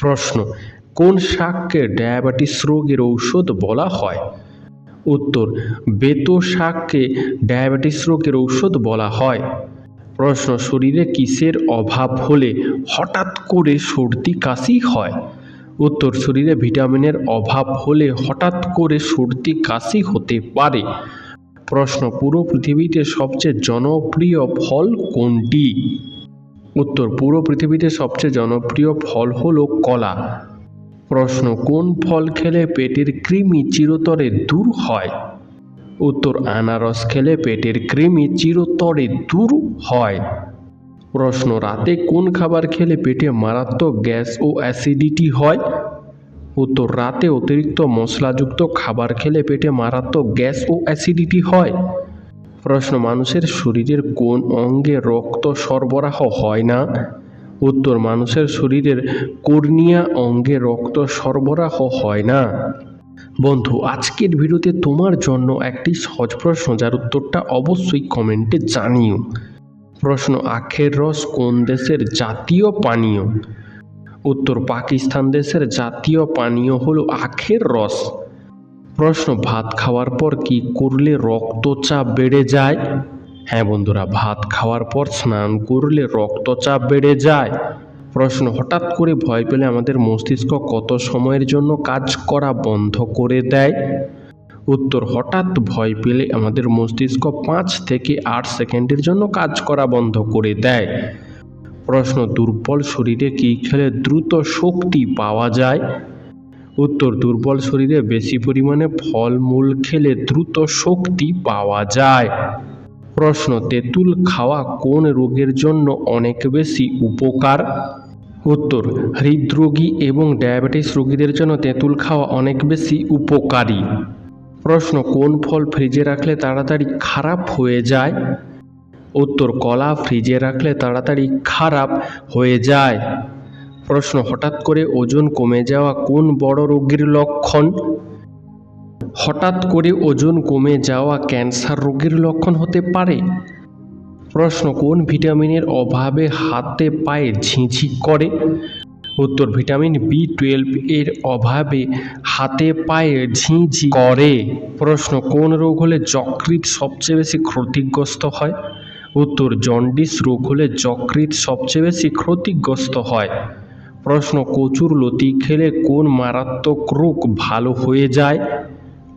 প্রশ্ন, কোন শাককে ডায়াবেটিস রোগের ঔষধ বলা হয়? উত্তর, বেতো শাককে ডায়াবেটিস রোগের ঔষধ বলা হয়। প্রশ্ন, শরীরে কিসের অভাব হলে হঠাৎ করে সর্দি কাশি হয়? উত্তর, শরীরে ভিটামিনের অভাব হলে হঠাৎ করে সর্দি কাশি হতে পারে। প্রশ্ন, পুরো পৃথিবীতে সবচেয়ে জনপ্রিয় ফল কোনটি? উত্তর, পুরো পৃথিবীতে সবচেয়ে জনপ্রিয় ফল হলো কলা। প্রশ্ন, কোন ফল খেলে পেটের কৃমি চিরতরে দূর হয়? উত্তর, আনারস খেলে পেটের কৃমি চিরতরে দূর হয়। প্রশ্ন, রাতে কোন খাবার খেলে পেটে মারাত্মক গ্যাস ও অ্যাসিডিটি হয়? উত্তর, রাতে অতিরিক্ত মশলাযুক্ত খাবার খেলে পেটে মারাত্মক গ্যাস ও অ্যাসিডিটি হয়। প্রশ্ন, মানুষের শরীরের কোন অঙ্গে রক্ত সরবরাহ হয় না? উত্তর, মানুষের শরীরের কর্নিয়া অঙ্গে রক্ত সরবরাহ হয় না। বন্ধু, আজকের ভিডিওতে তোমার জন্য একটি সহজ প্রশ্ন, যার উত্তরটা অবশ্যই কমেন্টে জানিও। প্রশ্ন, আখের রস কোন দেশের জাতীয় পানীয়? উত্তর, পাকিস্তান দেশের জাতীয় পানীয় হলো আখের রস। প্রশ্ন, ভাত খাওয়ার পর কি করলে রক্তচাপ বেড়ে যায়? হ্যাঁ বন্ধুরা, ভাত খাওয়ার পর স্নান করলে রক্তচাপ বেড়ে যায়। প্রশ্ন, হঠাৎ করে ভয় পেলে আমাদের মস্তিষ্ক কত সময়ের জন্য কাজ করা বন্ধ করে দেয়? উত্তর, হঠাৎ ভয় পেলে আমাদের মস্তিষ্ক পাঁচ থেকে আট সেকেন্ডের জন্য কাজ করা বন্ধ করে দেয়। প্রশ্ন, দুর্বল শরীরে কী খেলে দ্রুত শক্তি পাওয়া যায়? উত্তর দুর্বল শরীরে বেশি পরিমাণে ফলমূল খেলে দ্রুত শক্তি পাওয়া যায়। প্রশ্ন, তেঁতুল খাওয়া কোন রোগের জন্য অনেক বেশি উপকার? উত্তর, হৃদরোগী এবং ডায়াবেটিস রোগীদের জন্য তেঁতুল খাওয়া অনেক বেশি উপকারী। প্রশ্ন, কোন ফল ফ্রিজে রাখলে তাড়াতাড়ি খারাপ হয়ে যায়? উত্তর, কলা ফ্রিজে রাখলে তাড়াতাড়ি খারাপ হয়ে যায়। প্রশ্ন, হঠাৎ করে ওজন কমে যাওয়া কোন বড় রোগের লক্ষণ? হঠাৎ করে ওজন কমে যাওয়া ক্যান্সার রোগের লক্ষণ হতে পারে। প্রশ্ন, কোন ভিটামিনের অভাবে হাতে পায়ে ঝিঁঝি করে? উত্তর, ভিটামিন বি টুয়েলভ এর অভাবে হাতে পায়ে ঝিঁঝি করে। প্রশ্ন, কোন রোগ হলে যকৃৎ সবচেয়ে বেশি ক্ষতিগ্রস্ত হয়? উত্তর, জন্ডিস রোগ হলে যকৃৎ সবচেয়ে বেশি ক্ষতিগ্রস্ত হয়। প্রশ্ন, কচুর লতি খেলে কোন মারাত্মক রোগ ভালো হয়ে যায়?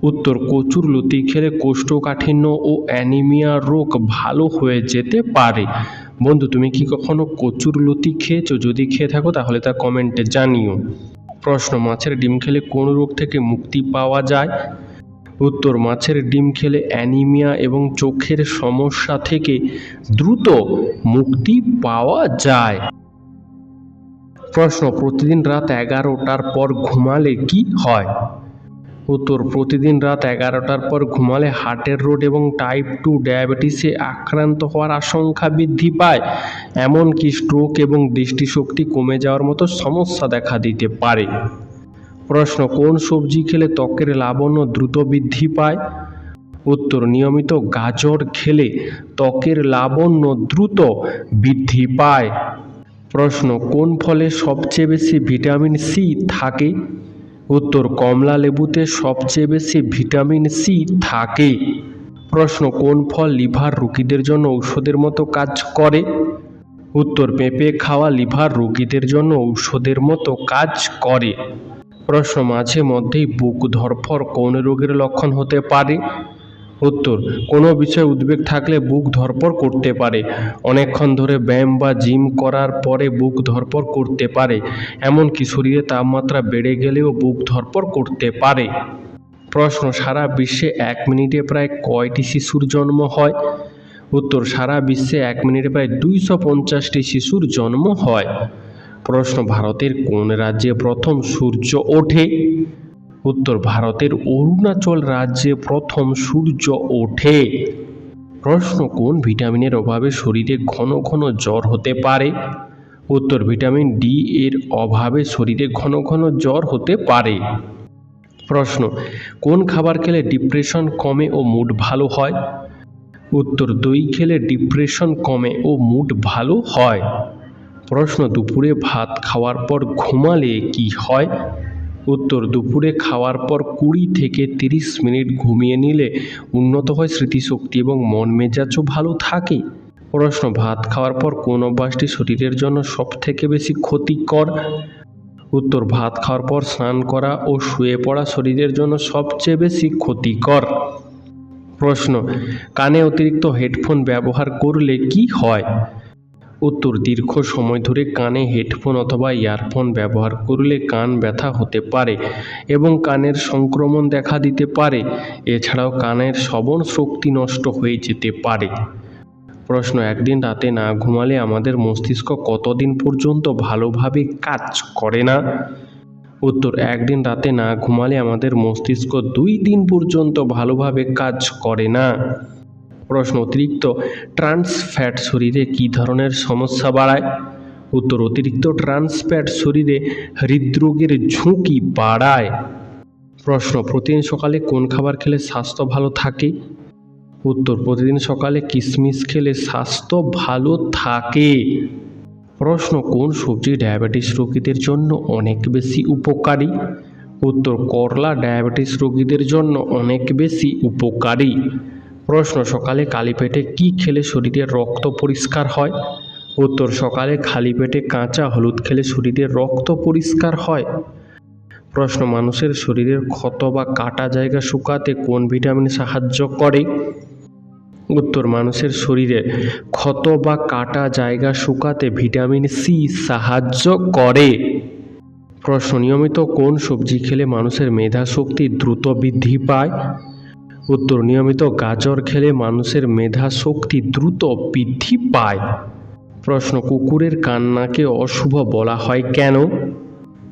উত্তর, কচুর লতি খেলে কোষ্ঠকাঠিন্য ও অ্যানিমিয়া রোগ ভালো হয়ে যেতে পারে। বন্ধু, তুমি কি কখনো কচুর লতি খেয়েছো? যদি খেয়ে থাকো, তাহলে তা কমেন্টে জানিও। প্রশ্ন, মাছের ডিম খেলে কোন রোগ থেকে মুক্তি পাওয়া যায়? উত্তর, মাছের ডিম খেলে অ্যানিমিয়া এবং চোখের সমস্যা থেকে দ্রুত মুক্তি পাওয়া যায়। প্রশ্ন, প্রতিদিন রাত এগারোটার পর ঘুমালে কি হয়? উত্তর, প্রতিদিন রাত এগারোটার পর ঘুমালে হার্টের রোড এবং টাইপ টু ডায়াবেটিসে আক্রান্ত হওয়ার আশঙ্কা বৃদ্ধি পায়। এমনকি স্ট্রোক এবং দৃষ্টিশক্তি কমে যাওয়ার মতো সমস্যা দেখা দিতে পারে। প্রশ্ন, কোন সবজি খেলে ত্বকের লাবণ্য দ্রুত বৃদ্ধি পায়? উত্তর, নিয়মিত গাজর খেলে ত্বকের লাবণ্য দ্রুত বৃদ্ধি পায়। প্রশ্ন, কোন ফলে সবচেয়ে বেশি ভিটামিন সি থাকে? উত্তর, কমলা লেবুতে সবচেয়ে বেশি ভিটামিন সি থাকে। প্রশ্ন, কোন ফল লিভার রোগীদের জন্য ঔষধের মতো কাজ করে? উত্তর, পেঁপে খাওয়া লিভার রোগীদের জন্য ঔষধের মতো কাজ করে। প্রশ্ন, মাঝে মধ্যেই বুক ধরফর কোন রোগের লক্ষণ হতে পারে? উত্তর, কোনো বিষয়ে উদ্বেগ থাকলে বুক ধরপড় করতে পারে। অনেকক্ষণ ধরে ব্যায়াম বা জিম করার পরে বুক ধরপড় করতে পারে। এমনকি শরীরে তাপমাত্রা বেড়ে গেলেও বুক ধরপড় করতে পারে। প্রশ্ন, সারা বিশ্বে এক মিনিটে প্রায় কয়টি শিশুর জন্ম হয়? উত্তর, সারা বিশ্বে এক মিনিটে প্রায় দুইশো পঞ্চাশটি শিশুর জন্ম হয়। প্রশ্ন, ভারতের কোন রাজ্যে প্রথম সূর্য ওঠে? উত্তর ভারতের অরুণাচল রাজ্যে প্রথম সূর্য ওঠে। প্রশ্ন কোন ভিটামিনের অভাবে শরীরে ঘন ঘন জ্বর হতে পারে? উত্তর, ভিটামিন ডি এর অভাবে শরীরে ঘন ঘন জ্বর হতে পারে। প্রশ্ন, কোন খাবার খেলে ডিপ্রেশন কমে ও মুড ভালো হয়? উত্তর, দই খেলে ডিপ্রেশন কমে ও মুড ভালো হয়। প্রশ্ন, দুপুরে ভাত খাওয়ার পর ঘুমালে কি হয়? উত্তর, দুপুরে খাওয়ার পর কুড়ি থেকে তিরিশ মিনিট ঘুমিয়ে নিলে উন্নত হয় স্মৃতিশক্তি এবং মন মেজাজও ভালো থাকে। প্রশ্ন, ভাত খাওয়ার পর কোন অভ্যাসটি শরীরের জন্য সবথেকে বেশি ক্ষতিকর? উত্তর, ভাত খাওয়ার পর স্নান করা ও শুয়ে পড়া শরীরের জন্য সবচেয়ে বেশি ক্ষতিকর। প্রশ্ন, কানে অতিরিক্ত হেডফোন ব্যবহার করলে কি হয়? উত্তর দীর্ঘ সময় ধরে কানে হেডফোন অথবা ইয়ারফোন ব্যবহার করলে কান ব্যথা হতে পারে এবং কানের সংক্রমণ দেখা দিতে পারে। এছাড়াও কানের শ্রবণ শক্তি নষ্ট হয়ে যেতে পারে। প্রশ্ন, একদিন রাতে না ঘুমালে আমাদের মস্তিষ্ক কতদিন পর্যন্ত ভালোভাবে কাজ করে না? উত্তর, একদিন রাতে না ঘুমালে আমাদের মস্তিষ্ক দুই দিন পর্যন্ত ভালোভাবে কাজ করে না। প্রশ্ন, অতিরিক্ত ট্রান্স ফ্যাট শরীরে কী ধরনের সমস্যা বাড়ায়? উত্তর, অতিরিক্ত ট্রান্স ফ্যাট শরীরে হৃদরোগের ঝুঁকি বাড়ায়। প্রশ্ন, প্রতিদিন সকালে কোন খাবার খেলে স্বাস্থ্য ভালো থাকে? উত্তর, প্রতিদিন সকালে কিশমিশ খেলে স্বাস্থ্য ভালো থাকে। প্রশ্ন, কোন সবজি ডায়াবেটিস রোগীদের জন্য অনেক বেশি উপকারী? উত্তর, করলা ডায়াবেটিস রোগীদের জন্য অনেক বেশি উপকারী। প্রশ্ন, সকালে খালি পেটে কী খেলে শরীরের রক্ত পরিষ্কার হয়? উত্তর, সকালে খালি পেটে কাঁচা হলুদ খেলে শরীরের রক্ত পরিষ্কার হয়। প্রশ্ন, মানুষের শরীরের ক্ষত বা কাটা জায়গা শুকাতে কোন ভিটামিন সাহায্য করে? উত্তর, মানুষের শরীরে ক্ষত বা কাটা জায়গা শুকাতে ভিটামিন সি সাহায্য করে। প্রশ্ন, নিয়মিত কোন সবজি খেলে মানুষের মেধা শক্তি দ্রুত বৃদ্ধি পায়? উত্তর, নিয়মিত গাজর খেলে মানুষের মেধা শক্তি দ্রুত বৃদ্ধি পায়। প্রশ্ন, কুকুরের কান্নাকে অশুভ বলা হয় কেন?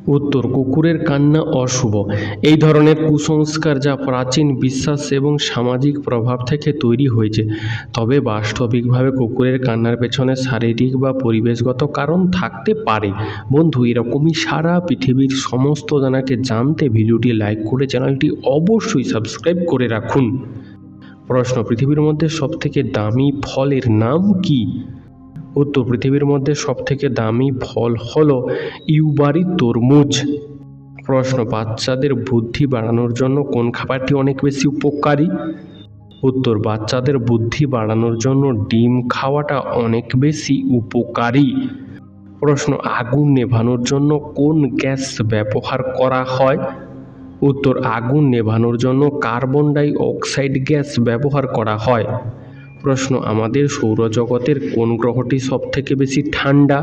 উত্তর, কুকুরের কান্না অশুভ। এই ধরনের কুসংস্কার যা প্রাচীন বিশ্বাস এবং সামাজিক প্রভাব থেকে তৈরি হয়েছে, তবে বাস্তবিকভাবে কুকুরের কান্নার পেছনে শারীরিক বা পরিবেশগত কারণ থাকতে পারে। বন্ধু, এরকমই সারা পৃথিবীর সমস্ত জানাকে জানতে ভিডিওটি লাইক করে চ্যানেলটি অবশ্যই সাবস্ক্রাইব করে রাখুন। প্রশ্ন, পৃথিবীর মধ্যে সবথেকে দামি ফলের নাম কী? উত্তর পৃথিবীর মধ্যে সবথেকে দামি ফল হলো ইউবারি তরমুজ। প্রশ্ন, বাচ্চাদের বুদ্ধি বাড়ানোর জন্য কোন খাবারটি অনেক বেশি উপকারী? উত্তর, বাচ্চাদের বুদ্ধি বাড়ানোর জন্য ডিম খাওয়াটা অনেক বেশি উপকারী। প্রশ্ন, আগুন নেভানোর জন্য কোন গ্যাস ব্যবহার করা হয়? উত্তর, আগুন নেভানোর জন্য কার্বন ডাই অক্সাইড গ্যাস ব্যবহার করা হয়। প্রশ্ন, আমাদের সৌরজগতের কোন গ্রহটি সবথেকে বেশি ঠান্ডা?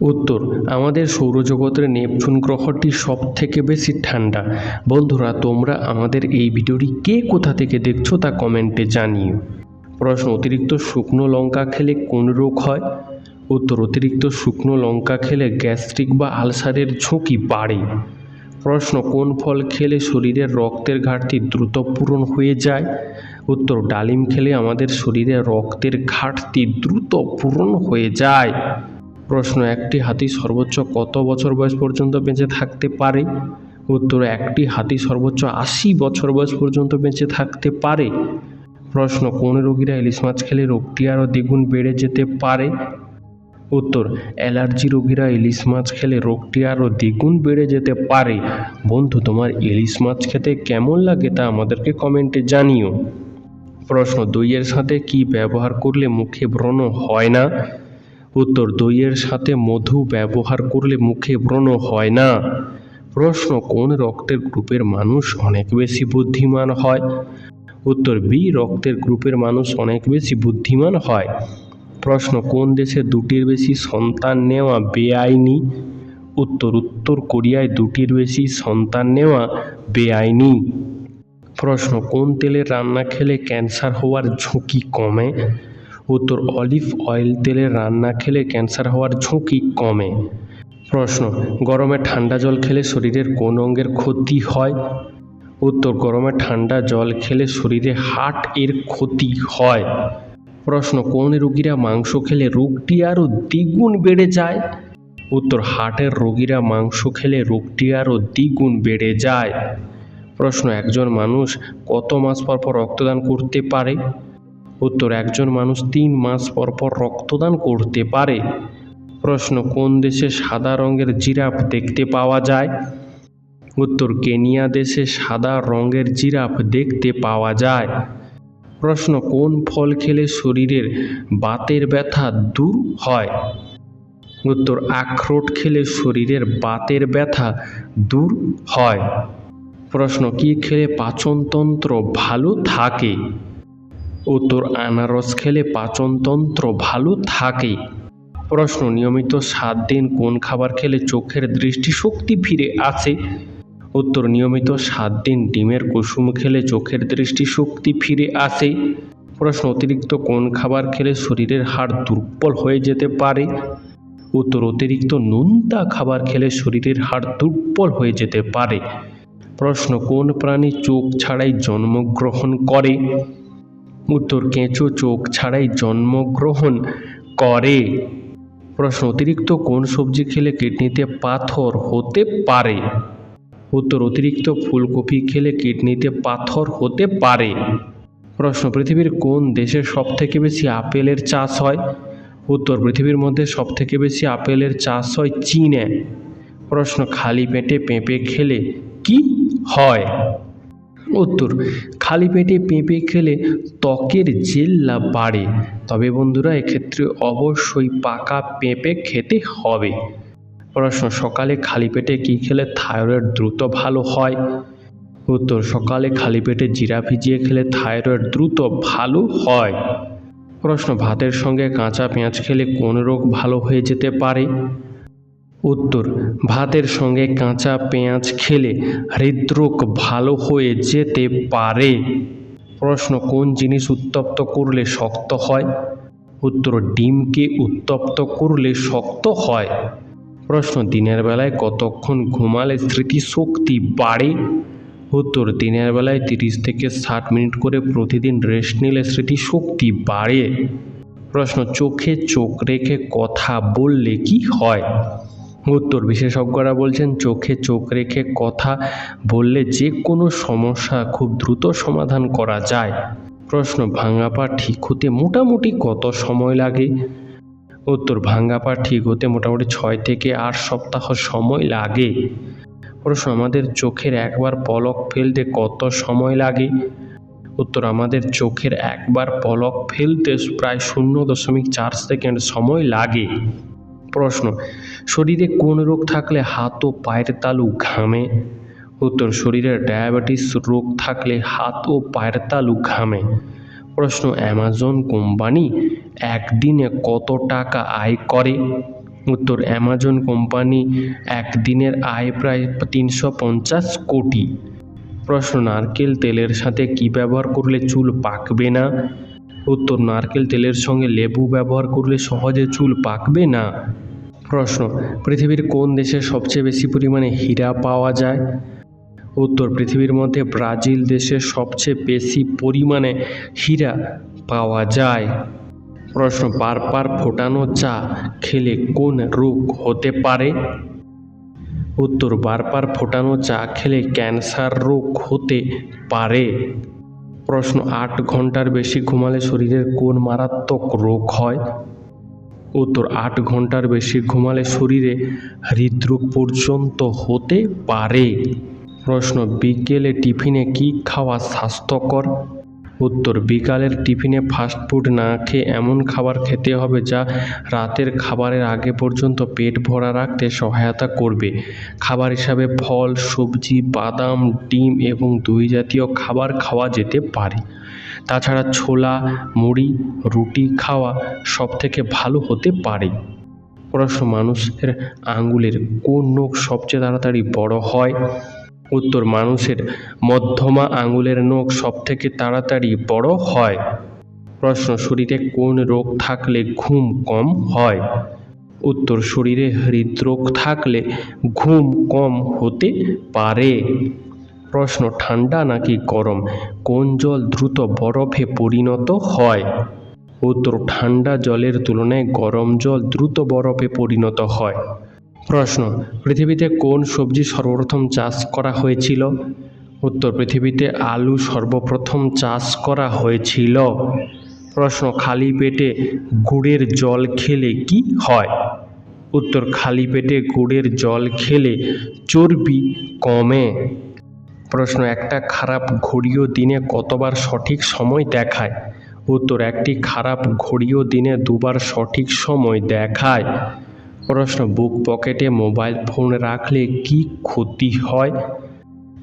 উত্তর, আমাদের সৌরজগতের নেপচুন গ্রহটি সব থেকে বেশি ঠান্ডা। বন্ধুরা, তোমরা আমাদের এই ভিডিওটি কে কোথা থেকে দেখছ তা কমেন্টে জানিও। প্রশ্ন, অতিরিক্ত শুকনো লঙ্কা খেলে কোন রোগ হয়? উত্তর, অতিরিক্ত শুকনো লঙ্কা খেলে গ্যাস্ট্রিক বা আলসারের ঝুঁকি বাড়ে। প্রশ্ন, কোন ফল খেলে শরীরের রক্তের ঘাটতি দ্রুত পূরণ হয়ে যায়? উত্তর, ডালিম খেলে আমাদের শরীরে রক্তের ঘাটতি দ্রুত পূরণ হয়ে যায়। প্রশ্ন, একটি হাতি সর্বোচ্চ কত বছর বয়স পর্যন্ত বেঁচে থাকতে পারে? উত্তর, একটি হাতি সর্বোচ্চ আশি বছর বয়স পর্যন্ত বেঁচে থাকতে পারে। প্রশ্ন, কোন রোগীরা ইলিশ মাছ খেলে রোগটি আরও দ্বিগুণ বেড়ে যেতে পারে? উত্তর, অ্যালার্জি রোগীরা ইলিশ মাছ খেলে রোগটি আরও দ্বিগুণ বেড়ে যেতে পারে। বন্ধু, তোমার ইলিশ মাছ খেতে কেমন লাগে তা আমাদেরকে কমেন্টে জানিও। প্রশ্ন, দইয়ের সাথে কি ব্যবহার করলে মুখে ব্রণ হয় না? উত্তর, দইয়ের সাথে মধু ব্যবহার করলে মুখে ব্রণ হয় না। প্রশ্ন, কোন রক্তের গ্রুপের মানুষ অনেক বেশি বুদ্ধিমান হয়? উত্তর, বি, রক্তের গ্রুপের মানুষ অনেক বেশি বুদ্ধিমান হয়। প্রশ্ন, কোন দেশে দুটির বেশি সন্তান নেওয়া বেআইনি? উত্তর উত্তর কোরিয়ায় দুটির বেশি সন্তান নেওয়া বেআইনি। প্রশ্ন, কোন তেলের রান্না খেলে ক্যান্সার হওয়ার ঝুঁকি কমে? উত্তর, অলিভ অয়েল তেলের রান্না খেলে ক্যান্সার হওয়ার ঝুঁকি কমে। প্রশ্ন, গরমে ঠান্ডা জল খেলে শরীরের কোন অঙ্গের ক্ষতি হয়? উত্তর, গরমে ঠান্ডা জল খেলে শরীরে হার্ট এর ক্ষতি হয়। প্রশ্ন, কোন রোগীরা মাংস খেলে রোগটি আরও দ্বিগুণ বেড়ে যায়? উত্তর, হার্টের রোগীরা মাংস খেলে রোগটি আরও দ্বিগুণ বেড়ে যায়। প্রশ্ন, একজন মানুষ কত মাস পর পর রক্তদান করতে পারে? উত্তর, একজন মানুষ তিন মাস পর পর রক্তদান করতে পারে। প্রশ্ন, কোন দেশে সাদা রঙের জিরাফ দেখতে পাওয়া যায়? উত্তর, কেনিয়া দেশে সাদা রঙের জিরাফ দেখতে পাওয়া যায়। প্রশ্ন, কোন ফল খেলে শরীরের বাতের ব্যথা দূর হয়? উত্তর, আখরোট খেলে শরীরের বাতের ব্যথা দূর হয়। প্রশ্ন, কি খেলে পাচনতন্ত্র ভালো থাকে? উত্তর, আনারস খেলে পাচনতন্ত্র ভালো থাকে। প্রশ্ন, নিয়মিত সাত দিন কোন খাবার খেলে চোখের দৃষ্টিশক্তি ফিরে আসে? উত্তর, নিয়মিত সাত দিন ডিমের কুসুম খেলে চোখের দৃষ্টিশক্তি ফিরে আসে। প্রশ্ন, অতিরিক্ত কোন খাবার খেলে শরীরের হাড় দুর্বল হয়ে যেতে পারে? উত্তর, অতিরিক্ত নোনতা খাবার খেলে শরীরের হাড় দুর্বল হয়ে যেতে পারে। প্রশ্ন, কোন প্রাণী চোখ ছাড়াই জন্মগ্রহণ করে? উত্তর, কেঁচো চোখ ছাড়াই জন্মগ্রহণ করে। প্রশ্ন, অতিরিক্ত কোন সবজি খেলে কিডনিতে পাথর হতে পারে? উত্তর, অতিরিক্ত ফুলকপি খেলে কিডনিতে পাথর হতে পারে। প্রশ্ন, পৃথিবীর কোন দেশে সবথেকে বেশি আপেলের চাষ হয়? উত্তর, পৃথিবীর মধ্যে সবথেকে বেশি আপেলের চাষ হয় চীনে। প্রশ্ন, খালি পেটে পেঁপে খেলে কি হয়? উত্তর, খালি পেটে পেঁপে খেলে ত্বকের জেল্লা বাড়ে। তবে বন্ধুরা, এক্ষেত্রে অবশ্যই পাকা পেঁপে খেতে হবে। প্রশ্ন সকালে খালি পেটে কী খেলে? থাইরয়েড দ্রুত ভালো হয়। উত্তর, সকালে খালি পেটে জিরা ভিজিয়ে খেলে থাইরয়েড দ্রুত ভালো হয়। প্রশ্ন, ভাতের সঙ্গে কাঁচা পেঁয়াজ খেলে কোন রোগ ভালো হয়ে যেতে পারে? উত্তর, ভাতের সঙ্গে কাঁচা পেঁয়াজ খেলে হৃদরোগ ভালো হয়ে যেতে পারে। প্রশ্ন, কোন জিনিস উত্তপ্ত করলে শক্ত হয়? উত্তর, ডিমকে উত্তপ্ত করলে শক্ত হয়। প্রশ্ন, দিনের বেলায় কতক্ষণ ঘুমালে স্মৃতিশক্তি বাড়ে? উত্তর, দিনের বেলায় তিরিশ থেকে ষাট মিনিট করে প্রতিদিন রেস্ট নিলে স্মৃতিশক্তি বাড়ে। প্রশ্ন, চোখে চোখ রেখে কথা বললে কি হয়? উত্তর, বিশেষজ্ঞরা বলছেন, চোখে চোখ রেখে কথা বললে যে কোনো সমস্যা খুব দ্রুত সমাধান করা যায়। প্রশ্ন, ভাঙা পা ঠিক হতে মোটামুটি কত সময় লাগে? উত্তর ভাঙা পা ঠিক হতে মোটামুটি ছয় থেকে আট সপ্তাহ সময় লাগে। প্রশ্ন, আমাদের চোখের একবার পলক ফেলতে কত সময় লাগে? উত্তর, আমাদের চোখের একবার পলক ফেলতে প্রায় শূন্য দশমিক চার সেকেন্ড সময় লাগে। প্রশ্ন, শরীরে কোন রোগ থাকলে হাত ও পায়ের তালু ঘামে? উত্তর, শরীরে ডায়াবেটিস রোগ থাকলে হাত ও পায়ের তালু ঘামে। প্রশ্ন, অ্যামাজন কোম্পানি একদিনে কত টাকা আয় করে? উত্তর, অ্যামাজন কোম্পানি একদিনের আয় প্রায় তিনশো পঞ্চাশ কোটি। প্রশ্ন, নারকেল তেলের সাথে কি ব্যবহার করলে চুল পাকবে না? উত্তর, নারকেল তেলের সঙ্গে লেবু ব্যবহার করলে সহজে চুল পাকবে না? প্রশ্ন, পৃথিবীর কোন দেশে সবচেয়ে বেশি পরিমাণে হীরা পাওয়া যায়? উত্তর, পৃথিবীর মধ্যে ব্রাজিল দেশে সবচেয়ে বেশি পরিমাণে হীরা পাওয়া যায়। প্রশ্ন, বারবার ফোটানো চা খেলে কোন রোগ হতে পারে? উত্তর, বারবার ফোটানো চা খেলে ক্যান্সার রোগ হতে পারে। প্রশ্ন, আট ঘণ্টার বেশি ঘুমালে শরীরের কোন মারাত্মক রোগ হয়? উত্তর, আট ঘণ্টার বেশি ঘুমালে শরীরে হৃদরোগ পর্যন্ত হতে পারে। প্রশ্ন, বিকেলে টিফিনে কি খাওয়া স্বাস্থ্যকর? উত্তর, বিকালের টিফিনে ফাস্টফুড না খেয়ে এমন খাবার খেতে হবে যা রাতের খাবারের আগে পর্যন্ত পেট ভরা রাখতে সহায়তা করবে। খাবার হিসাবে ফল, সবজি, বাদাম, ডিম এবং দই জাতীয় খাবার খাওয়া যেতে পারে। তাছাড়া ছোলা, মুড়ি, রুটি খাওয়া সব থেকে ভালো হতে পারে। প্রশ্ন, মানুষের আঙ্গুলের কোন নখ সবচেয়ে তাড়াতাড়ি বড় হয়? উত্তর, মানুষের মধ্যমা আঙুলের নখ সবথেকে তাড়াতাড়ি বড় হয়। প্রশ্ন, শরীরে কোন রোগ থাকলে ঘুম কম হয়? উত্তর, শরীরে হৃদরোগ থাকলে ঘুম কম হতে পারে। প্রশ্ন, ঠান্ডা নাকি গরম? কোন জল দ্রুত বরফে পরিণত হয়? উত্তর, ঠান্ডা জলের তুলনায় গরম জল দ্রুত বরফে পরিণত হয়। প্রশ্ন, পৃথিবীতে কোন সবজি সর্বপ্রথম চাষ করা হয়েছিল? উত্তর, পৃথিবীতে আলু সর্বপ্রথম চাষ করা হয়েছিল। প্রশ্ন, খালি পেটে গুড়ের জল খেলে কি হয়? উত্তর, খালি পেটে গুড়ের জল খেলে চর্বি কমে। প্রশ্ন, একটা খারাপ ঘড়িও দিনে কতবার সঠিক সময় দেখায়? উত্তর, একটি খারাপ ঘড়িও দিনে দুবার সঠিক সময় দেখায়। প্রশ্ন, বুক পকেটে মোবাইল ফোন রাখলে কি ক্ষতি হয়?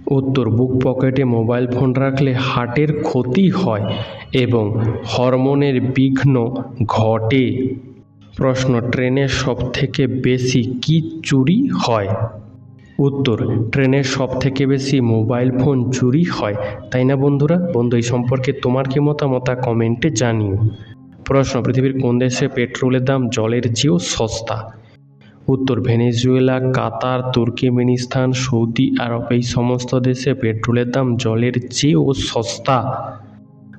উত্তর, বুক পকেটে মোবাইল ফোন রাখলে হার্টের ক্ষতি হয় এবং হরমোনের বিঘ্ন ঘটে। প্রশ্ন ট্রেনের সব থেকে বেশি কি চুরি হয়? উত্তর ট্রেনের সব থেকে বেশি মোবাইল ফোন চুরি হয়, তাই না বন্ধুরা? বন্ধু, এই সম্পর্কে তোমার কি মতামত কমেন্টে জানিও। প্রশ্ন, পৃথিবীর কোন দেশে পেট্রোলের দাম জলের চেয়েও সস্তা? উত্তর ভেনেজুয়েলা, কাতার, তুর্কিমেনিস্তান, সৌদি আরব এই সমস্ত দেশে পেট্রোলের দাম জলের চেয়েও সস্তা।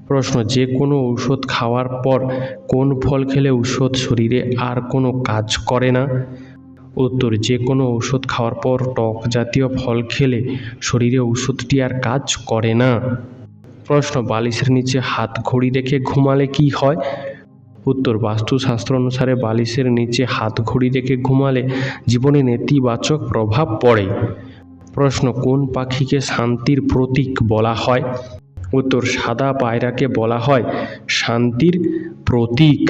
প্রশ্ন, যে কোনো ঔষধ খাওয়ার পর কোন ফল খেলে ঔষধ শরীরে আর কোনো কাজ করে না? উত্তর, যে কোনো ঔষধ খাওয়ার পর টক জাতীয় ফল খেলে শরীরে ঔষধটি আর কাজ করে না। প্রশ্ন, বালিশের নিচে হাত ঘড়ি রেখে ঘুমালে কি হয়? উত্তর, বাস্তুশাস্ত্র অনুসারে বালিশের নিচে হাত ঘড়ি রেখে ঘুমালে জীবনে নেতিবাচক প্রভাব পড়ে। প্রশ্ন, কোন পাখিকে শান্তির প্রতীক বলা হয়? উত্তর, সাদা পায়রাকে বলা হয় শান্তির প্রতীক।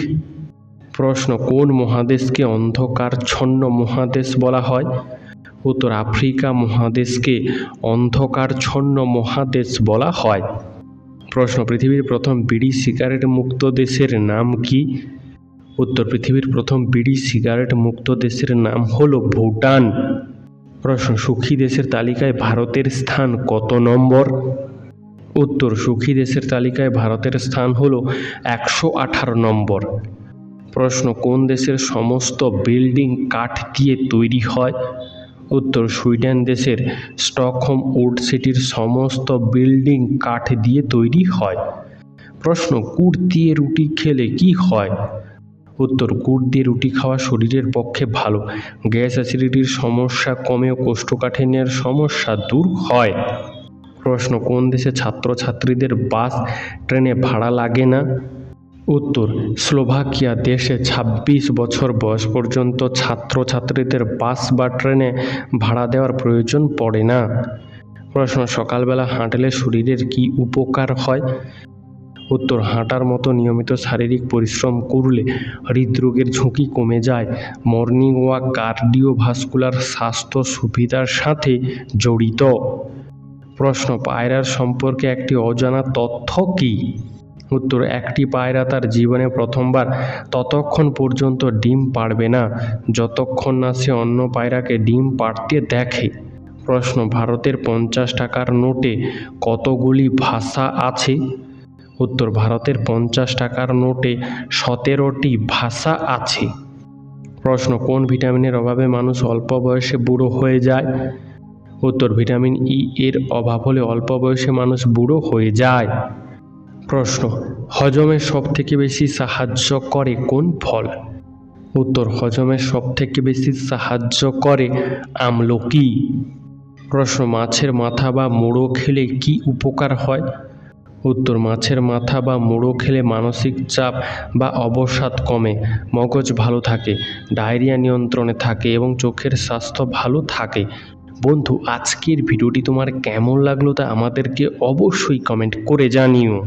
প্রশ্ন, কোন মহাদেশকে অন্ধকারচ্ছন্ন মহাদেশ বলা হয়? উত্তর, আফ্রিকা মহাদেশকে অন্ধকারচ্ছন্ন মহাদেশ বলা হয়। প্রশ্ন, পৃথিবীর প্রথম বিড়ি সিগারেট মুক্ত দেশের নাম কি? উত্তর, পৃথিবীর প্রথম বিড়ি সিগারেট মুক্ত দেশের নাম হল ভুটান। প্রশ্ন, সুখী দেশের তালিকায় ভারতের স্থান কত নম্বর? উত্তর, সুখী দেশের তালিকায় ভারতের স্থান হল একশো আঠারো নম্বর। প্রশ্ন, কোন দেশের সমস্ত বিল্ডিং কাঠ দিয়ে তৈরি হয়? উত্তর সুইডেন দেশের স্টকহোম উড সিটির সমস্ত বিল্ডিং কাঠ দিয়ে তৈরি হয়। প্রশ্ন গুড় দিয়ে রুটি খেলে কি হয়? উত্তর গুড় দিয়ে রুটি খাওয়া শরীরের পক্ষে ভালো। গ্যাস অ্যাসিডিটির সমস্যা কমে ও কোষ্ঠকাঠিন্যের সমস্যা দূর হয়। প্রশ্ন, কোন দেশে ছাত্রছাত্রীদের বাস, ট্রেনে ভাড়া লাগে না? উত্তর, স্লোভাকিয়া দেশে ২৬ বছর বয়স পর্যন্ত ছাত্রছাত্রীদের বাস বা ট্রেনে ভাড়া দেওয়ার প্রয়োজন পড়ে না। প্রশ্ন, সকালবেলা হাঁটলে শরীরের কি উপকার হয়? উত্তর, হাঁটার মতো নিয়মিত শারীরিক পরিশ্রম করলে হৃদরোগের ঝুঁকি কমে যায়। মর্নিং ওয়াক কার্ডিওভাস্কুলার স্বাস্থ্য সুবিধার সাথে জড়িত। প্রশ্ন, পায়রার সম্পর্কে একটি অজানা তথ্য কী? উত্তর, একটি পায়রা তার জীবনে প্রথমবার ততক্ষণ পর্যন্ত ডিম পাড়বে না। যতক্ষণ না সে অন্য পায়রাকে ডিম পাড়তে দেখে। প্রশ্ন, ভারতের পঞ্চাশ টাকার নোটে কতগুলি ভাষা আছে? উত্তর, ভারতের পঞ্চাশ টাকার নোটে সতেরোটি ভাষা আছে। প্রশ্ন, কোন ভিটামিনের অভাবে মানুষ অল্প বয়সে বুড়ো হয়ে যায়? উত্তর, ভিটামিন ই এর অভাব হলে অল্প বয়সে মানুষ বুড়ো হয়ে যায়। প্রশ্ন, হজমে সব থেকে বেশি সাহায্য করে কোন ফল? উত্তর, হজমে সব থেকে বেশি সাহায্য করে আমলকি। প্রশ্ন, মাছের মাথা বা মুড়ো খেলে কি উপকার হয়? উত্তর, মাছের মাথা বা মুড়ো খেলে মানসিক চাপ বা অবসাদ কমে, মগজ ভালো থাকে, ডায়রিয়া নিয়ন্ত্রণে থাকে এবং চোখের স্বাস্থ্য ভালো থাকে। বন্ধু, আজকের ভিডিওটি তোমার কেমন লাগল তা আমাদেরকে অবশ্যই কমেন্ট করে জানিও।